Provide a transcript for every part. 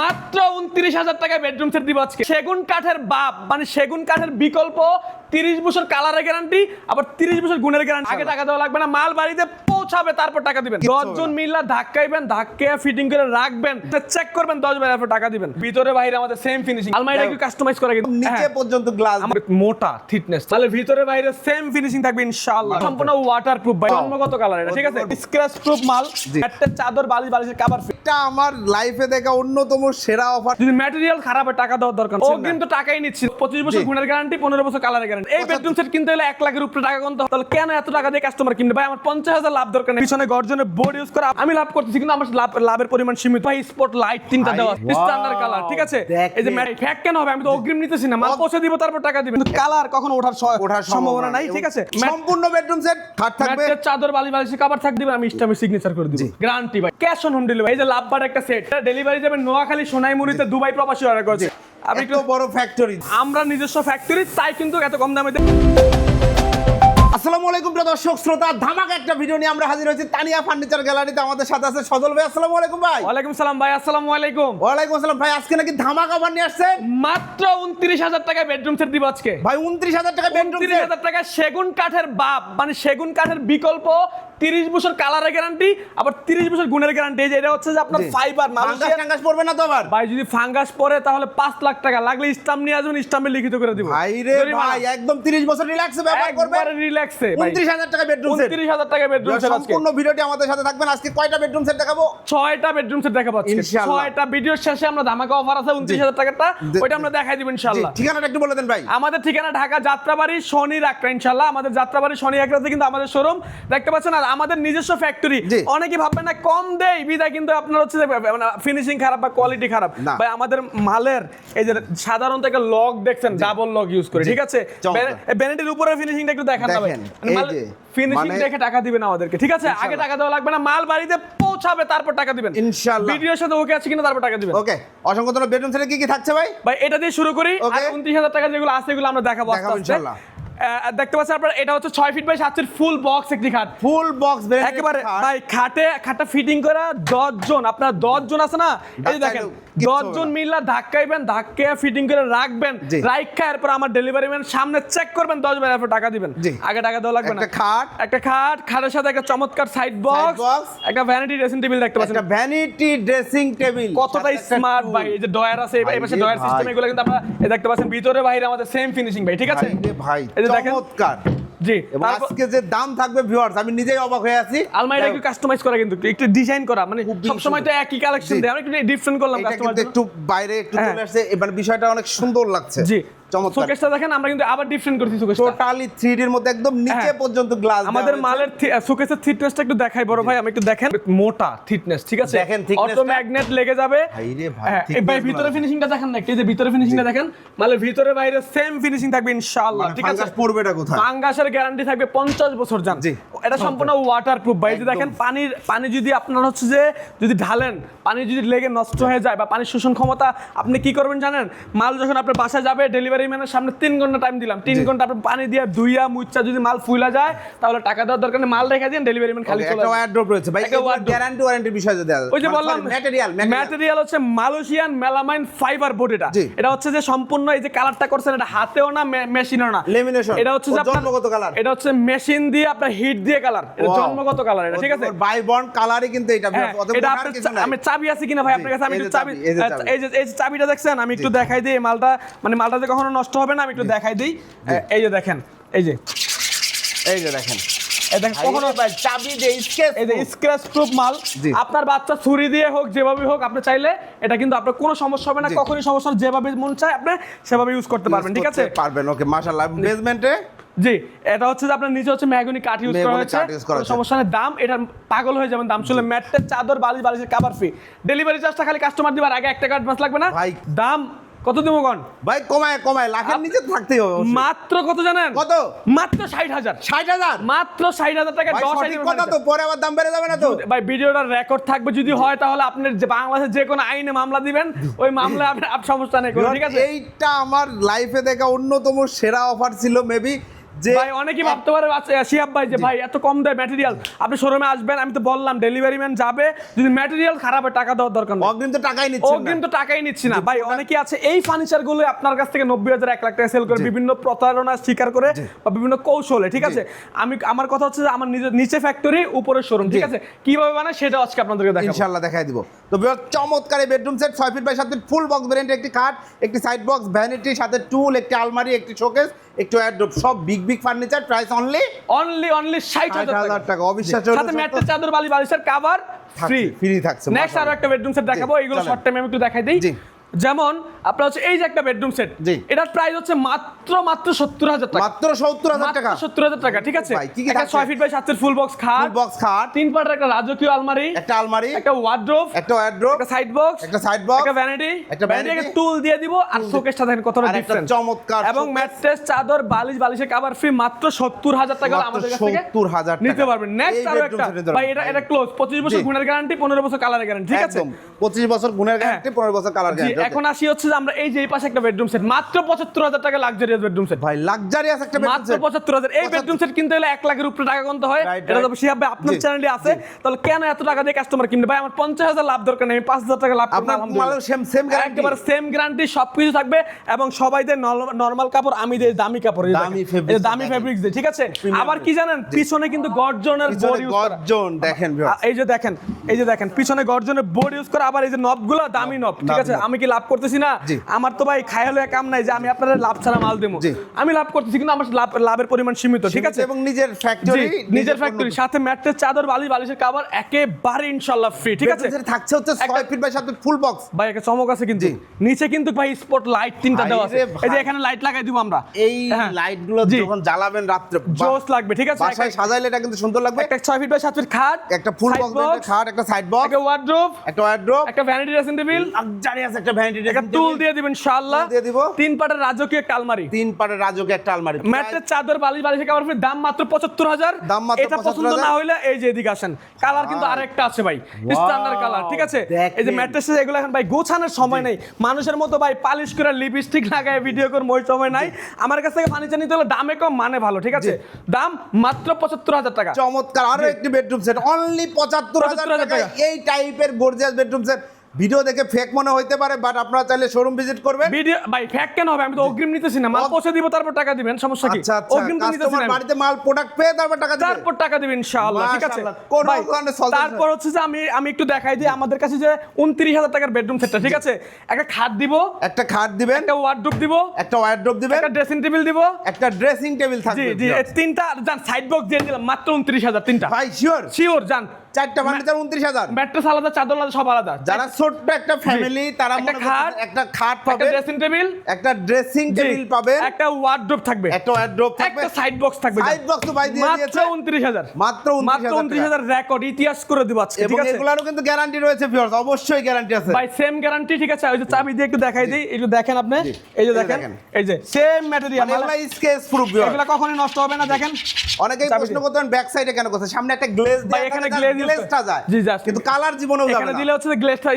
মাত্র উনত্রিশ হাজার টাকায় বেডরুম সেট দিব আজকে। সেগুন কাঠের বাপ মানে সেগুন কাঠের বিকল্প তিরিশ বছর কালারের গ্যারান্টি আবার তিরিশ বছর গুণের গ্যারান্টি আগে টাকা দেওয়া লাগবে না, মাল বাড়িতে পৌঁছাবে তারপর টাকা দিবেন। দশজন মিল্লা ধাক্কাইবেন ধাক্কে ফিটিং করে রাখবেন চেক করবেন দশ বার তারপর টাকা দিবেন। ভিতরে বাইরে আমাদের সেম ফিনিশিং আলমারিটা একটু কাস্টমাইজ করা কিন্তু নিচে হ্যাঁ। পর্যন্ত গ্লাস মোটা থিকনেস তাহলে ভিতরে বাইরে সেম ফিনিশিং থাকবে ইনশাআল্লাহ। সম্পূর্ণ ওয়াটার প্রুফ ভাই জন্মগত কালার এটা ঠিক আছে? স্ক্র্যাচ প্রুফ মাল। একটা চাদর বালিশ বালিশের কভার এটা আমার লাইফে দেখা অন্যতম সেরা অফার যদি ম্যাটেরিয়াল খারাপ হয় টাকা দেওয়ার দরকার ও। কিন্তু টাকাই নিচ্ছে পঁচিশ বছর। গুণের গ্যারান্টি পনেরো বছর কালারের গ্যারান্টি এই বেডরুম সেট কিনতে হলে এক লাখের উপরে টাকা গুনতে হবে। তাহলে কেন এত টাকা দিয়ে কাস্টমার কিনবে? ভাই আমার পঞ্চাশ হাজার লাভ দরকার নেই। পিছনে গর্জনের বোর্ড ইউজ করা আমি লাভ করতেছি কিন্তু আমার লাভ লাভের পরিমাণ সীমিত। ভাই স্পট লাইট তিনটা দেওয়া স্ট্যান্ডার্ড কালার ঠিক আছে? এই যে ম্যাট ফ্যাক কেন হবে? আমি তো অগ্রিম নিতেছি না। মাল পৌঁছে দিব তারপর টাকা দিবেন। কালার কখনো ওঠার ওঠার সম্ভাবনা নাই। ঠিক আছে? সম্পূর্ণ বেডরুম সেট খাট থাকবে। চাদর বালি বালিশে কভার থাক দিবেন আমি ইস্টামে সিগনেচার করে দিব। গ্যারান্টি ভাই। ক্যাশ অন হোম ডেলিভারি এই যে লাভবার একটা সেট ডেলিভারি যাবে নোয়াখালী সোনাইমুড়িতে দুবাই প্রবাসী অর্ডার করছে। একটু বড় ফ্যাক্টরি আমরা নিজস্ব ফ্যাক্টরি তাই কিন্তু এত কম দামে আসসালামু আলাইকুম প্রিয় দর্শক শ্রোতা ধামাকা একটা ভিডিও নিয়ে আমরা হাজির হয়েছি তানিয়া ফার্নিচার গ্যালারিতে আমাদের সাথে আছে সজল ভাই। আসসালামু আলাইকুম ভাই। ওয়ালাইকুম সালাম ভাই আসসালামু আলাইকুম। ওয়ালাইকুম আসসালাম। ভাই আজকে নাকি ধামাকা অফার নিয়ে আসছেন? মাত্র উনত্রিশ হাজার টাকায় বেডরুম সেট দিব আজকে। ভাই উনত্রিশ হাজার টাকা বেডরুম উনত্রিশ হাজার টাকা সেগুন কাঠের বাপ মানে সেগুন কাঠের বিকল্প তিরিশ বছর কালারের গ্যারান্টি আবার তিরিশ বছর গুণের গ্যারান্টি এই যে এটা হচ্ছে যে আপনার ফাইবার ফাঙ্গাস পড়বে না তো আবার? ভাই যদি ফাঙ্গাস পরে তাহলে পাঁচ লাখ টাকা লাগলে স্টাম্প নিয়ে আসবেন স্টাম্পে লিখিত করে দিব। ভাই রে ভাই একদম 30 বছর রিল্যাক্সে ব্যবহার করবে একবারে রিল্যাক্সে 29000 টাকা বেডরুম সেট উনত্রিশ হাজার টাকা বেডরুম সেট আজকে। সম্পূর্ণ ভিডিওটি আমাদের সাথে থাকবেন। আজকে কয়টা বেডরুম সেট দেখাবো? ছয়টা বেডরুম সেট দেখা পাচ্ছি ইনশাআল্লাহ। ছয়টা ভিডিওর শেষে আমরা ধামাকা অফার আছে উনত্রিশ হাজার টাকাটা। ওইটা আমরা দেখাই দিব জি, ইনশাল্লাহ ঠিকানাটা একটু বলে দেন ভাই। আমাদের ঠিকানা ঢাকা যাত্রাবাড়ি শনি রাখরা ইনশাল্লাহ আমাদের যাত্রাবাড়ি শনি রাখরাতে কিন্তু আমাদের শোরুম দেখতে পাচ্ছেন আর আমাদের নিজস্ব ফ্যাক্টরি অনেকে ভাববেন না কম দেই বিদায় কিন্তু আপনার হচ্ছে ফিনিশিং খারাপ বা কোয়ালিটি খারাপ। ভাই আমাদের মালের এই যে সাধারণত একটা লক দেখছেন ডাবল লক ইউজ করে ঠিক আছে। ব্যানেটের উপরে ফিনিশিংটা একটু দেখান না ভাই। ফিনিশিং মানে- দেখে টাকা দিবেন আমাদেরকে ঠিক আছে? আগে টাকা দেওয়া লাগবে না মাল বাড়িতে পৌঁছাবে তারপর টাকা দিবেন। ইনশাআল্লাহ। ভিডিওর সাথে ওকে আছে কিনা তারপর টাকা দিবেন। ওকে অসংখ্য ধন্যবাদ। বেডরুম সেটে কি কি থাকছে ভাই? ভাই এটা দিয়ে শুরু করি আর Okay. উনত্রিশ হাজার টাকা যেগুলো আছে এগুলো আমরা দেখাবো। ইনশাআল্লাহ। দেখতে পাচ্ছেন আপনার এটা হচ্ছে ছয় ফিট বাই সাত ফিট ফুল বক্স একটি খাট। ফুল বক্স একেবারে ভাই খাটে খাটটা ফিটিং করা আপনার আছে না? এই দেখেন মিল্লা ধাক্কাইবেন ধাক্কে ফিটিং করে রাখবেন রাইখা এরপর আমার ডেলিভারি ম্যান সামনে চেক করবেন দশ বার এরপর টাকা দিবেন। আগে টাকা দেওয়া লাগবে না। একটা খাট। একটা খাট খাটের সাথে একটা চমৎকার সাইড বক্স একটা ভ্যানিটি ড্রেসিং টেবিল দেখতে পাচ্ছেন। একটা ভ্যানিটি ড্রেসিং টেবিল কতটা স্মার্ট ভাই এই যে ডয়ার আছে এই পাশে ডয়ার সিস্টেম। এগুলো কিন্তু আপনারা দেখতে পাচ্ছেন ভিতরে বাইরে আমাদের সেম ফিনিশিং ভাই ঠিক আছে? ভাই। দেখেন। চমৎকার। জি এবং আজকে যে দাম থাকবে ভিউয়ার্স আমি নিজেই অবাক হয়ে আছি। আলমারিটা একটু কাস্টমাইজ করা কিন্তু একটু ডিজাইন করা মানে সব সময় তো একই কালেকশন দেয় আমরা একটু ডিফারেন্ট করলাম এটা কাস্টমার একটু বাইরে একটু হ্যাঁ। চলে আসছে এবার বিষয়টা অনেক সুন্দর লাগছে। জি। চমৎকার। শোকেসটা দেখেন আমরা কিন্তু আবার ডিফারেন্ট করছি শোকেসটা টোটালি 3D এর মধ্যে একদম নিচে হ্যাঁ। পর্যন্ত গ্লাস আমাদের মালের শোকেসের থিকনেসটা একটু দেখাই বড় ভাই আমি একটু দেখেন। মোটা থিকনেস ঠিক আছে? দেখেন thickness অটো ম্যাগনেট লেগে যাবে। ভাই ভাই, এই ভাই ভিতরে ফিনিশিংটা দেখেন না একটু যে ভিতরে ফিনিশিংটা দেখেন মালের ভিতরে বাইরে সেম ফিনিশিং থাকবে ইনশাআল্লাহ ঠিক আছে? ফাঙ্গাস পড়বেটা কোথায়? ফাঙ্গাসের গ্যারান্টি থাকবে পঞ্চাশ বছর এটা সম্পূর্ণ ভাই যে দেখেন পানির পানি যদি আপনার হচ্ছে যে যদি ঢালেন পানি যদি লেগে নষ্ট হয়ে যায় বা পানির শোষণ ক্ষমতা আপনি কি করবেন জানেন? মাল যখন আপনার বাসায় যাবে ডেলিভারি ম্যানের সামনে তিন ঘণ্টা টাইম দিলাম। তিন ঘণ্টা আপনি পানি দিয়ে ধুইয়া মুচ্ছা যদি মাল ফুলা যায় তাহলে টাকা দেওয়ার দরকার নেই। মাল রেখে দিন ডেলিভারি ম্যান খালি চলে একটা আসবে। ওয়্যারড্রপ রয়েছে। ভাই গ্যারান্টি ওয়ারেন্টির বিষয় যদি ওই যে বললাম ম্যাটেরিয়াল ম্যাটেরিয়াল হচ্ছে মালয়েশিয়ান মেলামাইন ফাইবার বোর্ড এটা। এটা হচ্ছে যে সম্পূর্ণ এই যে কালারটা করছেন এটা হাতেও না মেশিনও না। Lamination, এটা হচ্ছে যে জন্মগত colour। এটা হচ্ছে মেশিন দিয়ে আপনার হিট দিয়ে কালার এটা জন্মগত কালার এটা ঠিক আছে? বাই বন্ড কালারই কিন্তু এটা হ্যাঁ, এটা। আমি চাবি আছে কিনা ভাই আপনার কাছে? আমি চাবি এই যে এই চাবিটা দেখছেন আমি একটু দেখাই দিই মালটা। মানে মালটা যে কখনো নষ্ট হবে না আমি একটু দেখাই দিই। এই যে দেখেন এই যে এই যে দেখেন। কখনো কখনো। আপনার বাচ্চা ছুরি দিয়ে হোক যেভাবে হোক আপনি চাইলে এটা কিন্তু আপনার কোনো সমস্যা হবে না কখনই সমস্যা যেভাবে মন চায় আপনি সেভাবে ইউজ করতে পারবেন ঠিক আছে? পারবেন ওকে মাশাআল্লাহ। বেসমেন্টে জি এটা হচ্ছে যে আপনার নিচে হচ্ছে মেহগনি কাঠ ইউজ করা হয়েছে। সমস্যা নেই। দাম এটা পাগল হয়ে যাবেন দাম শুনলে ম্যাটের চাদর বালিশ বালিশের কাভার ফি ডেলিভারি চার্জটা খালি কাস্টমার দিবার আগে একটা কার্ড মাস লাগবে না। দাম কত দেবো গন ভাই কমায় কমায়। লাখের নিচে থাকতেই হবে মাত্র কত জানেন? কত? মাত্র ষাট হাজার। ষাট হাজার? মাত্র ষাট হাজার টাকা দশ হাজার কথা তো পরে আবার দাম বেড়ে যাবে না তো। ভাই ভিডিওটার রেকর্ড থাকবে যদি হয় তাহলে আপনার যে বাংলাদেশের যে কোনো আইনে মামলা দিবেন। ওই মামলায় আপনার আপ- সমস্যা নেই কোনো, ঠিক আছে? এইটা আমার লাইফে দেখা অন্যতম সেরা অফার ছিল মেবি যে ভাই অনেকেই ভাবতে পারে আচ্ছা, শিহাব ভাই যে ভাই এত কম দেয় ম্যাটেরিয়াল আপনি শোরুমে আসবেন আমি তো বললাম ডেলিভারি ম্যান যাবে যদি ম্যাটেরিয়াল খারাপ হয় টাকা দেওয়ার দরকার অগ্রিম তো টাকাই নিচ্ছে না। কিন্তু টাকাই নিচ্ছি না। ভাই অনেকে আছে এই ফার্নিচারগুলো আপনার কাছ থেকে নব্বই হাজার এক লাখ টাকা সেল করে বিভিন্ন প্রতারণা স্বীকার করে বা বিভিন্ন কৌশলে ঠিক আছে? আমি আমার কথা হচ্ছে যে আমার নিজের নিচে ফ্যাক্টরি উপরে শোরুম ঠিক আছে? কীভাবে বানায় সেটা আজকে আপনাদেরকে দেখাবো। ইনশাআল্লাহ দেখাই দিব। তো চমৎকার এই বেডরুম সেট ছয় ফিট বাই সাত ফিট ফুল বক্স ভ্যারিয়েন্ট একটি খাট একটি সাইড বক্স ভ্যানিটি সাথে টুল একটি আলমারি একটি শোকেস একটু অ্যাড্রপ সব big big furniture price only only only ষাট ষাট হাজার হাজার টাকা অবিশ্বাস্য সাথে ম্যাট্রেস চাদর বালি বালিশের কাভার ফ্রি ফ্রি থাকছে নেক্সট আরও একটা বেডরুম সেট দেখাবো এইগুলো শর্ট টাইমে আমি একটু দেখাই দিই। যেমন আপনার হচ্ছে এই যে একটা বেডরুম সেট। এটার প্রাইস হচ্ছে মাত্র মাত্র সত্তর হাজার টাকা। মাত্র সত্তর হাজার টাকা। সত্তর হাজার টাকা ঠিক আছে? একটা? ছয় ফিট বাই সাতের ফুল বক্স খাট ফুল বক্স খাট। তিন পাটের একটা রাজকীয় আলমারি একটা আলমারি একটা ওয়ার্ড্রোব একটা অ্যাড্রপ একটা সাইড বক্স একটা সাইড বক্স একটা ভ্যানিটি একটা ভ্যানিটি vanity, টুল দিয়ে দিব আর শোকেসটা দেখেন কতটা আর একটা চমৎকার এবং ম্যাট্রেস চাদর বালিশ বালিশের কাভার ফ্রি মাত্র সত্তর হাজার টাকা আমাদের কাছ থেকে 70,000 নিতে টাকা। পারবেন। নেক্সট আরও একটা। নিতে ভাই এটা এটা ক্লোজ পঁচিশ বছর। গুণের গ্যারান্টি পনেরো বছর কালারের গ্যারান্টি ঠিক আছে? পঁচিশ বছর গুণের গ্যারান্টি পনেরো বছর কালার গ্যারান্টি এখন আসি হচ্ছে যে আমরা এই যে এই পাশে একটা বেডরুম সেট মাত্র পঁচাত্তর হাজার টাকা লাক্সারিয়াস বেডরুম সেট ভাই লাক্সারিয়াস একটা বেডরুম মাত্র পঁচাত্তর হাজার। এই বেডরুম সেট কিনতে হলে এক লাখের উপরে টাকা গুনতে হয়। এটা তো শিহাব ভাই আপনার চ্যানেলে আছে। তাহলে কেন এত টাকা দিয়ে কাস্টমার কিনবে? ভাই আমার পঞ্চাশ হাজার লাভ দরকার নেই। আমি পাঁচ হাজার টাকা লাভ করব আলহামদুলিল্লাহ। সেম সেম গ্যারান্টি একেবারে সেম গ্যারান্টি সবকিছু থাকবে এবং সবাই দেয় নরমাল কাপড় আমি দেই দামি কাপড় দামি fabrics দামি ফেব্রিক্স দেই ঠিক আছে? আবার কি জানেন? পিছনে কিন্তু গর্জনের বোর্ড ইউজ গর্জন দেখেন এই যে দেখেন এই যে দেখেন পিছনে গর্জনের বোর্ড ইউজ করা আবার এই যে নবগুলো দামি নব ঠিক আছে? আমি কি লাভ করতেছি না। আমার তো ভাই খায় হলে কাম নাই যে আমি আপনাদের লাভ ছাড়া মাল দেবো। আমি লাভ করতেছি কিন্তু আমার লাভ লাভের পরিমাণ সীমিত ঠিক আছে? এবং নিজের ফ্যাক্টরি নিজের ফ্যাক্টরি সাথে ম্যাট্রেস চাদর বালিশ বালিশের কাভার একেবারে ইনশাআল্লাহ ফ্রি ঠিক আছে? থাকছে হচ্ছে ছয় ফিট বাই সাত ফুল বক্স ভাই একটা চমক আছে কিন্তু। নিচে কিন্তু ভাই স্পট লাইট তিনটা দেওয়া আছে। এই যে এখানে লাইট লাগাই দিব আমরা। এই হ্যাঁ। লাইটগুলো জি। যখন জ্বালাবেন রাত্রে জোস লাগবে ঠিক আছে? বাসায় সাজাইলে এটা কিন্তু সুন্দর লাগবে। একটা ছয় ফিট বাই সাত ফিট খাট একটা ফুল বক্স খাট একটা সাইড বক্স একটা ওয়ার্ড্রোব একটা ওয়ার্ড্রপ একটা ভ্যানিটি ড্রেসিং টেবিল লাক্সারিয়াস একটা ভ্যানিটি একটা টুল দিয়ে দিবেন ইনশাআল্লাহ। দিয়ে দিব। তিন পাটের রাজকীয় একটা আলমারি। তিন পাটের রাজকে একটা আলমারি। ম্যাট্রেস চাদর বালিশ কাভার ফ্রি দাম মাত্র পঁচাত্তর হাজার। দাম মাত্র এটা পছন্দ না হইলে এই যে এদিকে আসেন। কালার কিন্তু আরেকটা আছে ভাই স্ট্যান্ডার্ড কালার ঠিক আছে? দেখেন। এই যে ম্যাট্রেসে এগুলো এখন ভাই গোছানোর সময় নেই। মানুষের মতো ভাই পালিশ করে লিপস্টিক লাগায় ভিডিও করে ওই সময় নাই। আমার কাছ থেকে ফার্নিচার নিতে হলে দামে কম মানে ভালো ঠিক আছে? দাম মাত্র পঁচাত্তর হাজার টাকা। চমৎকার। আরও একটি বেডরুম সেট অনলি পঁচাত্তর হাজার 75,000 টাকা। এই টাইপের গর্জিয়াস বেডরুম সেট ভিডিও দেখে ফেক মনে হইতে পারে বাট আপনারা চাইলে শোরুম ভিজিট করবেন। ভিডিও ভাই ফ্যাক কেন হবে? আমি তো অগ্রিম নিতেছি না। মাল পৌঁছে দিব তারপর টাকা দিবেন সমস্যা কি? আচ্ছা আচ্ছা অগ্রিম তো নিতেছি না। বাড়িতে মাল প্রোডাক্ট পেয়ে তারপর টাকা দিবেন। তারপর টাকা দিবেন ইনশাআল্লাহ ঠিক আছে। ভাই, তারপর হচ্ছে যে আমি আমি একটু দেখাই দিই আমাদের কাছে যে উনত্রিশ হাজার টাকার বেডরুম সেটটা ঠিক আছে? একটা খাট দিব একটা খাট দিবেন। একটা ওয়ার্ডরোব দিব একটা ওয়ার্ড্রপ দিবেন। একটা ড্রেসিং টেবিল দিব। একটা ড্রেসিং টেবিল জি থাকবে জি এই তিনটা যান সাইড বক্স দিয়ে দিলাম মাত্র উনত্রিশ হাজার তিনটা। ভাই শিওর শিওর যান চারটা ফার্নিচার উনত্রিশ হাজার। ম্যাট্রেস আলাদা চাদর আলাদা সব আলাদা। যারা ছোট্ট একটা ফ্যামিলি তারা একটা খাট, একটা খাট একটা পাবে ড্রেসিং টেবিল একটা ড্রেসিং টেবিল পাবেন একটা ওয়ার্ডরোব থাকবে। একটা ওয়ার্ড্রপ থাকবে। একটা সাইড বক্স থাকবে সাইড বক্স তো ভাই দিয়ে মাত্র দিয়েছে। মাত্র মাত্র উনত্রিশ হাজার রেকর্ড ইতিহাস করে দিব আজকে ঠিক আছে? এগুলারও কিন্তু গ্যারান্টি রয়েছে ভিউয়ার্স অবশ্যই গ্যারান্টি আছে। ভাই সেম গ্যারান্টি ঠিক আছে? ওই যে চাবি দিয়ে একটু দেখাই দিই একটু দেখেন আপনি। এই যে দেখেন। এই যে সেম ম্যাটেরিয়াল মানে এগুলা স্কেচ প্রুফ ভিউয়ার্স এগুলা কখনোই নষ্ট হবে না দেখেন। অনেকেই প্রশ্ন করতেন ব্যাক সাইডে কেন করছে? সামনে একটা গ্লেজ ভাই, এখানে use যায়। জি জাস্ট কিন্তু কালার যাবে এখানে দিলে হচ্ছে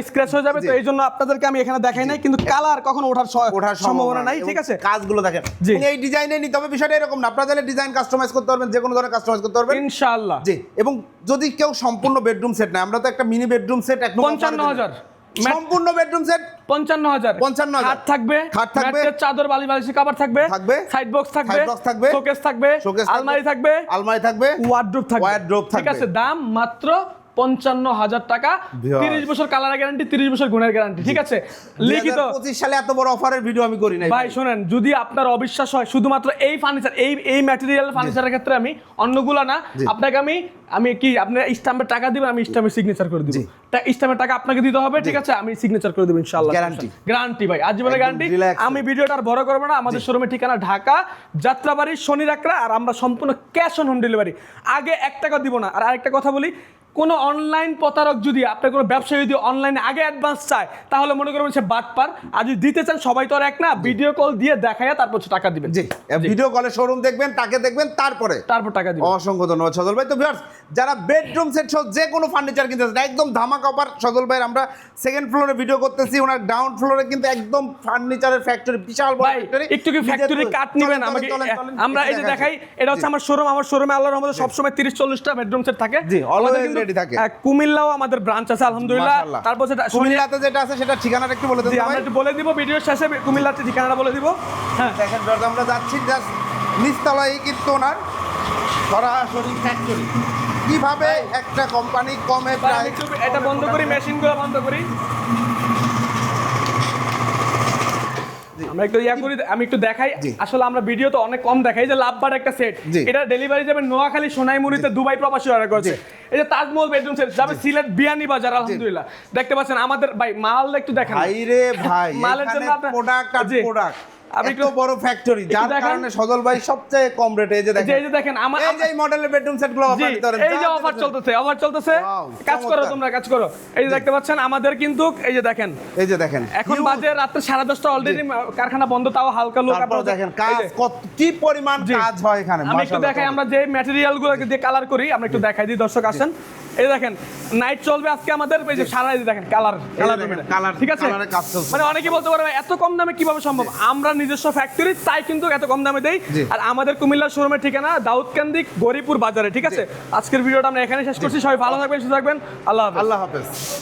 স্ক্র্যাচ হয়ে যাবে তো এইজন্য আপনাদেরকে আমি এখানে দেখাই নাই কিন্তু কালার কখনো ওঠার ওঠার সম্ভাবনা নাই ঠিক আছে? কাজগুলো দেখেন। এই ডিজাইনে নিতে হবে বিষয়টা এরকম না আপনারা চাইলে ডিজাইন কাস্টমাইজ করতে পারবেন যে কোনো ধরনের কাস্টমাইজ করতে পারবেন। ইনশাআল্লাহ। জি এবং যদি কেউ সম্পূর্ণ বেডরুম সেট নেয় আমরা তো একটা মিনি বেডরুম সেট এক 55000 সম্পূর্ণ বেডরুম সেট পঞ্চান্ন হাজার। 55,000 খাট থাকবে। খাট থাকবে। চাদর বালি বালিশের কাভার থাকবে। থাকবে। সাইড বক্স থাকবে। box থাকবে। শোকেস থাকবে। আলমারি থাকবে। আলমারি থাকবে। আলমারি থাকবে। ওয়ার্ড্রোব থাকবে। ঠিক আছে দাম মাত্র পঞ্চান্ন হাজার টাকা তিরিশ বছর কালার গ্যারান্টি তিরিশ বছর গুণের গ্যারান্টি ঠিক আছে? লিখিত। পঁচিশ সালে এত বড় অফারের ভিডিও আমি করি ভাই শোনেন যদি আপনার অবিশ্বাস হয় শুধুমাত্র এই ফার্নিচার এই এই ম্যাটেরিয়াল ফার্নিচারের ক্ষেত্রে আমি অন্যগুলো না আপনাকে আমি আমি কি আপনার স্টাম্পের টাকা দিবেন আমি স্টাম্পের সিগনেচার করে দিব। স্টাম্পের টাকা আপনাকে দিতে হবে ঠিক আছে? আমি সিগনেচার করে দেবো ইনশাআল্লাহ। গ্যারান্টি গ্যারান্টি ভাই। আজীবনের গ্যারান্টি আমি ভিডিওটা আর বড় করব না। আমাদের শোরুমের ঠিকানা ঢাকা যাত্রাবাড়ি শনি রাকরা আর আমরা সম্পূর্ণ ক্যাশ অন হোম ডেলিভারি আগে এক টাকা দিব না। আর আরেকটা কথা বলি কোনো অনলাইন প্রতারক যদি আপনার কোনো ব্যবসায়ী যদি অনলাইনে আগে অ্যাডভান্স চায় তাহলে মনে করবেন সে বাটপার। আর যদি দিতে চান সবাই তো আর এক না ভিডিও কল দিয়ে দেখায় তারপর টাকা দিবেন। জি ভিডিও কলে শোরুম দেখবেন তাকে দেখবেন তারপরে। তারপর টাকা দিবেন। অসংখ্য ধন্যবাদ সজল ভাই। তো ভিউয়ার্স যারা বেডরুম সেট সহ যে কোনো ফার্নিচার কিনতে একদম ধামাকা অফার সজল ভাইয়ের আমরা সেকেন্ড ফ্লোরে ভিডিও করতেছি ওনার গ্রাউন্ড ফ্লোরে কিন্তু একদম ফার্নিচারের ফ্যাক্টরি বিশাল বড় ফ্যাক্টরি একটু কি ফ্যাক্টরি কাট নেবেন আমাকে? আমরা এই যে দেখাই এটা হচ্ছে আমার শোরুম আমার শোরুমে আল্লাহর রহমতে সব সময় 30 40টা বেডরুম সেট থাকে। জি, আমাদের কিন্তু, থাকে। কুমিল্লাও আমাদের ব্রাঞ্চ আছে আলহামদুলিল্লাহ। তারপর সেটা কুমিল্লাতে যেটা আছে সেটা ঠিকানাটা একটু বলে দেন আমরা একটু বলে দিব ভিডিওর শেষে কুমিল্লার ঠিকানাটা বলে দিব। হ্যাঁ। দেখেন আমরা যাচ্ছি জাস্ট নিচতলায় কিন্তু ওনার সরাসরি ফ্যাক্টরি কীভাবে একটা কোম্পানি কমে প্রায় এটা বন্ধ করি মেশিনগুলো বন্ধ করি। আমরা একটু ইয়া করি আমি একটু দেখাই। আসলে আমরা ভিডিও তো অনেক কম দেখাই যে লাভবার একটা সেট এটা ডেলিভারি যাবে নোয়াখালী সোনাইমুড়িতে দুবাই প্রবাসী অর্ডার করছে। এই যে তাজমহল বেডরুম সেট যাবে সিলেট বিয়ানি বাজার আলহামদুলিল্লাহ। দেখতে পাচ্ছেন আমাদের ভাই মাল একটু দেখেন। ভাই রে ভাই মালের জন্য প্রোডাক্ট আর প্রোডাক্ট এত বড় ফ্যাক্টরি যার কারণে সজল ভাই সবচেয়ে কম রেটে এই যে যে দেখেন। এই যে দেখেন আমার এই যে মডেলের বেডরুম সেটগুলো অফার দিতে এই যে অফার চলতেছে অফার চলতেছে। কাজ করো তোমরা কাজ করো। এই যে দেখতে পাচ্ছেন আমাদের কিন্তু এই যে দেখেন। এই যে দেখেন। এখন বাজে অলরেডি কারখানা বন্ধ তাও হালকা লোক আপনারা- দেখেন কাজ কত কি পরিমাণ কাজ হয় এখানে আমি একটু দেখাই আমরা যে ম্যাটেরিয়ালগুলো দিয়ে কালার করি আমরা একটু দেখাই দিই দর্শক আসেন। এই দেখেন নাইট চলবে আজকে আমাদের এই যে সারা দেখেন কালার কালার ঠিক আছে। মানে অনেকে বলতে পারবে এত কম দামে কীভাবে সম্ভব? আমরা নিজস্ব ফ্যাক্টরি তাই কিন্তু এত কম দামে দেই। আর আমাদের কুমিল্লা শোরুমের ঠিকানা দাউদকান্দি গরিপুর বাজারে ঠিক আছে? আজকের ভিডিওটা আমরা এখানে শেষ করছি। সবাই ভালো থাকবেন সুস্থ থাকবেন। আল্লাহ আল্লাহ হাফেজ।